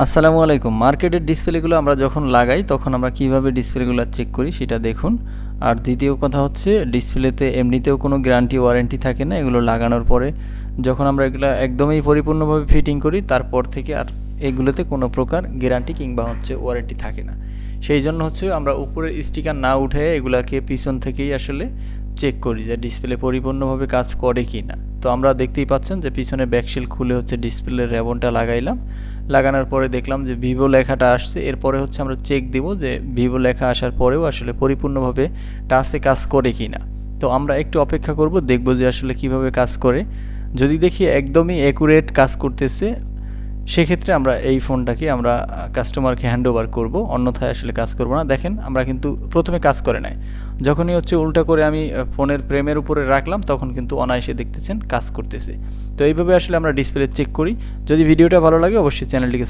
আসসালামু আলাইকুম। মার্কেটের ডিসপ্লেগুলো আমরা যখন লাগাই, তখন আমরা কীভাবে ডিসপ্লেগুলো চেক করি সেটা দেখুন। আর দ্বিতীয় কথা হচ্ছে, ডিসপ্লেতে এমনিতেও কোনো গ্যারান্টি ওয়ারেন্টি থাকে না, এগুলো লাগানোর পরে যখন আমরা এগুলো একদমই পরিপূর্ণভাবে ফিটিং করি, তারপর থেকে আর এগুলোতে কোনো প্রকার গ্যারান্টি কিংবা হচ্ছে ওয়ারেন্টি থাকে না। সেই জন্য হচ্ছে আমরা উপরের স্টিকার না উঠে এগুলাকে পিছন থেকেই আসলে চেক করি যে ডিসপ্লে পরিপূর্ণভাবে কাজ করে কি না তো আমরা দেখতেই পাচ্ছেন যে পিছনে ব্যাকশিল খুলে হচ্ছে ডিসপ্লের র্যাবনটা লাগাইলাম। লাগানোর পরে দেখলাম যে ভিভো লেখাটা আসছে। এরপরে হচ্ছে আমরা চেক দিব যে ভিভো লেখা আসার পরেও আসলে পরিপূর্ণভাবে টাচে কাজ করে কি না তো আমরা একটু অপেক্ষা করব, দেখব যে আসলে কীভাবে কাজ করে। যদি দেখি একদমই অ্যাকুরেট কাজ করতেছে সেক্ষেত্রে আমরা এই ফোনটাকে আমরা কাস্টমারকে হ্যান্ড ওভার করব। অন্যথায় আসলে কাজ করব না। দেখেন, আমরা কিন্তু প্রথমে কাজ করে নাই। যখনই হচ্ছে উল্টা করে আমি ফোনের প্রেমের উপরে রাখলাম, তখন কিন্তু অনায়াসে দেখতেছেন কাজ করতেছে। তো এইভাবে আসলে আমরা ডিসপ্লে চেক করি। যদি ভিডিওটা ভালো লাগে, অবশ্যই চ্যানেলটিকে